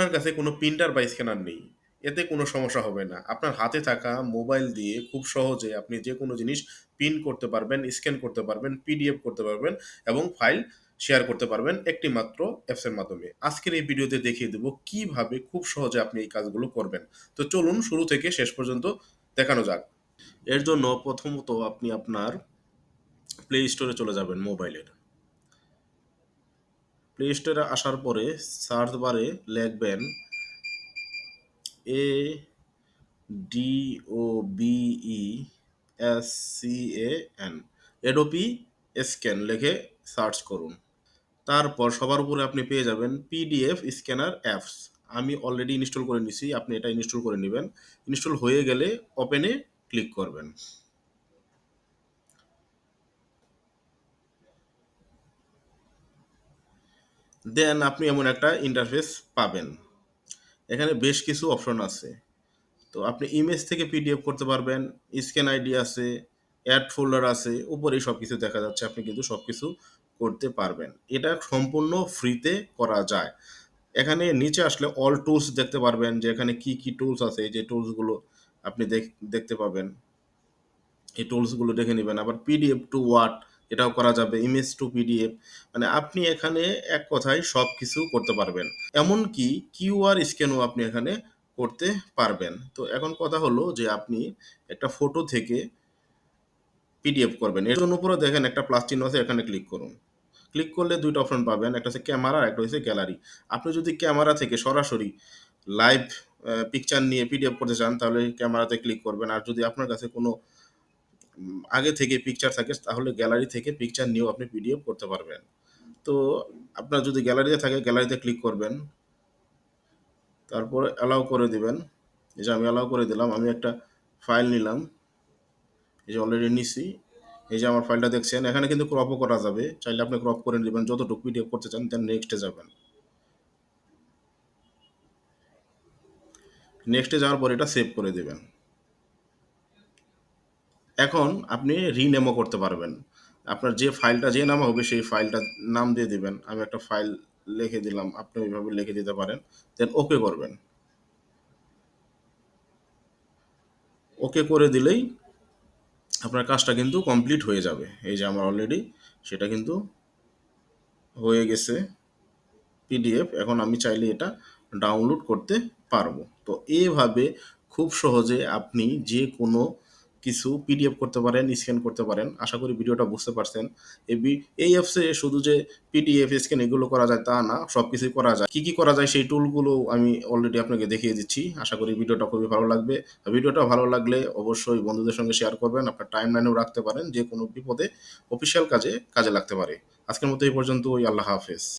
আপনার কাছে কোনো প্রিন্টার বা স্ক্যানার নেই, এতে কোনো সমস্যা হবে না। আপনার হাতে থাকা মোবাইল দিয়ে খুব সহজে আপনি যে কোনো জিনিস প্রিন্ট করতে পারবেন, স্ক্যান করতে পারবেন, পিডিএফ করতে পারবেন এবং ফাইল শেয়ার করতে পারবেন একটি মাত্র অ্যাপসের মাধ্যমে। আজকের এই ভিডিওতে দেখিয়ে দেবো কীভাবে খুব সহজে আপনি এই কাজগুলো করবেন। তো চলুন শুরু থেকে শেষ পর্যন্ত দেখানো যাক। এর জন্য প্রথমত আপনি আপনার প্লে স্টোরে চলে যাবেন মোবাইলের। প্লে স্টোরে আসার পরে সার্চ বারে লিখবেন A D O B E S C A N Adobe scan লিখে সার্চ করুন। তারপর সবার উপরে আপনি পেয়ে যাবেন পিডিএফ স্ক্যানার অ্যাপস আমি অলরেডি ইনস্টল করে নিছি, আপনি এটা ইনস্টল করে নেবেন। ইনস্টল হয়ে গেলে ওপেনে ক্লিক করবেন। দেন আপনি এমন একটা ইন্টারফেস পাবেন। এখানে বেশ কিছু অপশন আছে। তো আপনি ইমেজ থেকে পিডিএফ করতে পারবেন স্ক্যান আইডি আছে অ্যাড ফোল্ডার আছে, উপরেই সব কিছু দেখা যাচ্ছে, আপনি কিন্তু সব কিছু করতে পারবেন। এটা সম্পূর্ণ ফ্রিতে করা যায়। এখানে নিচে আসলে অল টুলস দেখতে পারবেন যে এখানে কি কি টুলস আছে, যে টুলসগুলো আপনি দেখতে পাবেন। এই টুলসগুলো দেখে নেবেন। আবার পিডিএফ টু ওয়াট এটাও করা যাবে ইমেজ টু পিডিএফ মানে আপনি এখানে এক কথায় সব কিছু করতে পারবেন। এমনকি কিউআর স্ক্যানও আপনি এখানে করতে পারবেন। তো এখন কথা হলো যে আপনি একটা ফটো থেকে পিডিএফ করবেন। এর জন্য উপরে দেখেন একটা প্লাস চিহ্ন আছে, এখানে ক্লিক করুন। ক্লিক করলে দুইটা অপশন পাবেন, একটা হচ্ছে ক্যামেরা আর একটা হচ্ছে গ্যালারি আপনি যদি ক্যামেরা থেকে সরাসরি লাইভ পিকচার নিয়ে পিডিএফ করতে চান, তাহলে ক্যামেরাতে ক্লিক করবেন। আর যদি আপনার কাছে কোনো আগে থেকে পিকচার থাকে, তাহলে গ্যালারি থেকে পিকচার নিয়েও আপনি পিডিএফ করতে পারবেন। তো আপনার যদি গ্যালারিতে থাকে গ্যালারিতে ক্লিক করবেন। তারপর অ্যালাউ করে দিবেন। এই যে আমি অ্যালাউ করে দিলাম, আমি একটা ফাইল নিলাম। এই যে অলরেডি নিছি। এই যে আমার ফাইলটা দেখছেন, এখানে কিন্তু ক্রপও করা যাবে। চাইলে আপনি ক্রপ করে নেবেন, যতটুকু পিডিএফ করতে চান দেন নেক্সটে যাবেন। নেক্সটে যাওয়ার পর এটা সেভ করে দেবেন। এখন আপনি রিনেমও করতে পারবেন। আপনার যে ফাইলটা যে নাম হবে সেই ফাইলটা নাম দিয়ে দিবেন। আমি একটা ফাইল লিখে দিলাম, আপনি ওইভাবে লিখে দিতে পারেন, দেন ওকে করবেন। ওকে করে দিলেই আপনার কাজটা কিন্তু কমপ্লিট হয়ে যাবে। এই যে আমার অলরেডি সেটা কিন্তু হয়ে গেছে পিডিএফ। এখন আমি চাইলে এটা ডাউনলোড করতে পারব। তো এভাবে খুব সহজে আপনি যে কোনো কিছু পিডিএফ করতে পারেন স্ক্যান করতে পারেন। আশা করি ভিডিওটা বুঝতে পারছেন। এই অ্যাপসে শুধু যে পিডিএফ স্ক্যান এগুলো করা যায় তা না সব কিছুই করা যায়। কী কী করা যায় সেই টুলগুলো আমি অলরেডি আপনাকে দেখিয়ে দিচ্ছি। আশা করি ভিডিওটা খুবই ভালো লাগবে। ভিডিওটা ভালো লাগলে অবশ্যই বন্ধুদের সঙ্গে শেয়ার করবেন। আপনার টাইম লাইনেও রাখতে পারেন। যে কোনো বিপদে অফিসিয়াল কাজে কাজে লাগতে পারে। আজকের মতো এই পর্যন্ত ওই আল্লাহ হাফেজ।